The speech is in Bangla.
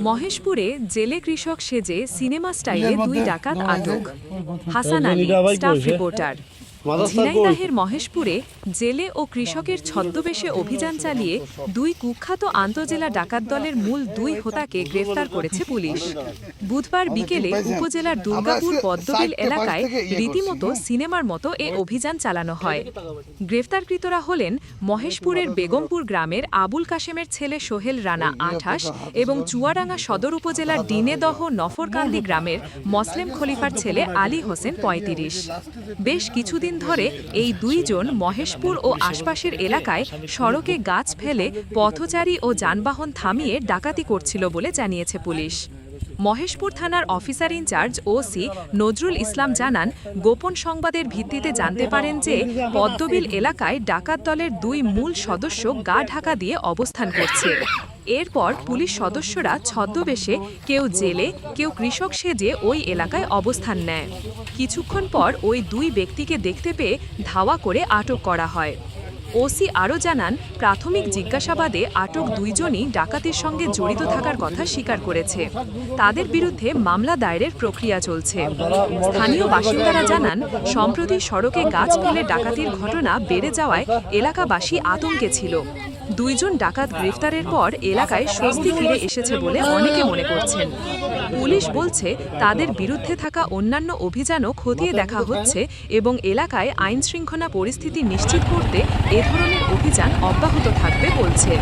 মহেশপুরে জেলে কৃষক সেজে সিনেমা স্টাইলে দুই ডাকাত আটক। Hasan Ali staff reporter. ঝিনাইদাহের মহেশপুরে জেলে ও কৃষকের ছদ্মবেশে অভিযান চালিয়ে দুই কুখ্যাত আন্তজেলা ডাকাত দলের মূল দুই হোতাকে গ্রেফতার করেছে পুলিশ। বুধবার বিকেলে উপজেলার দুর্গাপুর পদ্মবিল এলাকায় রীতিমতো সিনেমার মতো এ অভিযান চালানো হয়। গ্রেফতারকৃতরা হলেন মহেশপুরের বেগমপুর গ্রামের আবুল কাশেমের ছেলে সোহেল রানা আঠাশ এবং চুয়াডাঙ্গা সদর উপজেলার ডিনেদহ নফরকান্দি গ্রামের মসলেম খলিফার ছেলে আলী হোসেন পঁয়ত্রিশ। বেশ কিছুদিন ধরে এই দুইজন মহেশপুর ও আশপাশের এলাকায় সড়কে গাছ ফেলে পথচারী ও যানবাহন থামিয়ে ডাকাতি করছিল বলে জানিয়েছে পুলিশ। মহেশপুর থানার officer in charge OC Nazrul Islam জানান, গোপন সংবাদের ভিত্তিতে জানতে পারেন যে পদ্মবিল এলাকায় ডাকাত দলের দুই মূল সদস্য গা ঢাকা দিয়ে অবস্থান করছে। এরপর পুলিশ সদস্যরা ছদ্মবেশে কেউ জেলে, কেউ কৃষক সেজে ওই এলাকায় অবস্থান নেয়। কিছুক্ষণ পর ওই দুই ব্যক্তিকে দেখতে পেয়ে ধাওয়া করে আটক করা হয়। ওসি আরও জানান, প্রাথমিক জিজ্ঞাসাবাদে আটক দুইজনই ডাকাতির সঙ্গে জড়িত থাকার কথা স্বীকার করেছে। তাদের বিরুদ্ধে মামলা দায়েরের প্রক্রিয়া চলছে। স্থানীয় বাসিন্দারা জানান, সম্প্রতি সড়কে গাছ ফেলে ডাকাতির ঘটনা বেড়ে যাওয়ায় এলাকাবাসী আতঙ্কে ছিল। দুইজন ডাকাত গ্রেফতারের পর এলাকায় স্বস্তি ফিরে এসেছে বলে অনেকে মনে করছেন। পুলিশ বলছে, তাদের বিরুদ্ধে থাকা অন্যান্য অভিযানও খতিয়ে দেখা হচ্ছে এবং এলাকায় আইনশৃঙ্খলা পরিস্থিতি নিশ্চিত করতে এ ধরনের অভিযান অব্যাহত থাকবে বলছে।